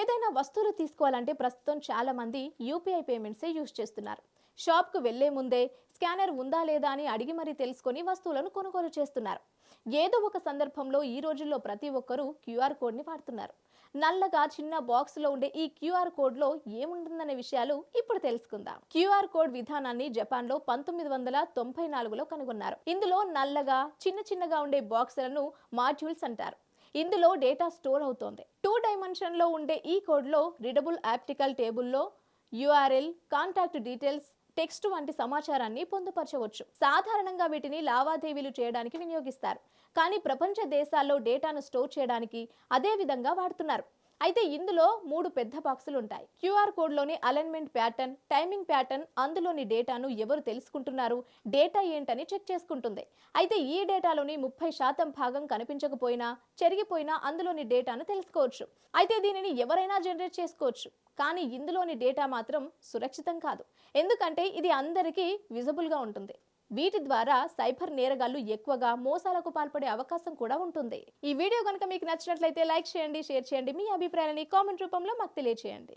ఏదైనా వస్తువులు తీసుకోవాలంటే ప్రస్తుతం చాలామంది యూపీఐ పేమెంట్సే యూజ్ చేస్తున్నారు. షాప్కు వెళ్ళే ముందే స్కానర్ ఉందా లేదా అని అడిగి మరీ తెలుసుకొని వస్తువులను కొనుగోలు చేస్తున్నారు. ఏదో ఒక సందర్భంలో ఈ రోజుల్లో ప్రతి ఒక్కరూ క్యూఆర్ కోడ్ని వాడుతున్నారు. నల్లగా చిన్న బాక్స్లో ఉండే ఈ క్యూఆర్ కోడ్లో ఏముంటుందనే విషయాలు ఇప్పుడు తెలుసుకుందాం. క్యూఆర్ కోడ్ విధానాన్ని జపాన్లో పంతొమ్మిది వందల తొంభై నాలుగులో కనుగొన్నారు. ఇందులో నల్లగా చిన్న చిన్నగా ఉండే బాక్సులను మాడ్యూల్స్ అంటారు. ఇందులో డేటా స్టోర్ అవుతోంది. టూ డైమెన్షన్లో ఉండే ఈ కోడ్లో రీడబుల్ ఆప్టికల్ టేబుల్లో యూఆర్ఎల్ కాంటాక్ట్ డీటెయిల్స్ టెక్స్ట్ వంటి సమాచారాన్ని పొందుపరచవచ్చు. సాధారణంగా వీటిని లావాదేవీలు చేయడానికి వినియోగిస్తారు. కానీ ప్రపంచ దేశాల్లో డేటాను స్టోర్ చేయడానికి అదే విధంగా వాడుతున్నారు. అయితే ఇందులో మూడు పెద్ద బాక్సులు ఉంటాయి. క్యూఆర్ కోడ్లోని అలైన్మెంట్ ప్యాటర్న్ టైమింగ్ ప్యాటర్న్ అందులోని డేటాను ఎవరు తెలుసుకుంటున్నారు? డేటా ఏంటని చెక్ చేసుకుంటుంది. అయితే ఈ డేటాలోని ముప్పై శాతం భాగం కనిపించకపోయినా చెరిగిపోయినా అందులోని డేటాను తెలుసుకోవచ్చు. అయితే దీనిని ఎవరైనా జనరేట్ చేసుకోవచ్చు. కానీ ఇందులోని డేటా మాత్రం సురక్షితం కాదు. ఎందుకంటే ఇది అందరికీ విజిబుల్గా ఉంటుంది. వీటి ద్వారా సైబర్ నేరగాళ్ళు ఎక్కువగా మోసాలకు పాల్పడే అవకాశం కూడా ఉంటుంది. ఈ వీడియో కనుక మీకు నచ్చినట్లయితే లైక్ చేయండి షేర్ చేయండి మీ అభిప్రాయాన్ని కామెంట్ రూపంలో మాకు తెలియజేయండి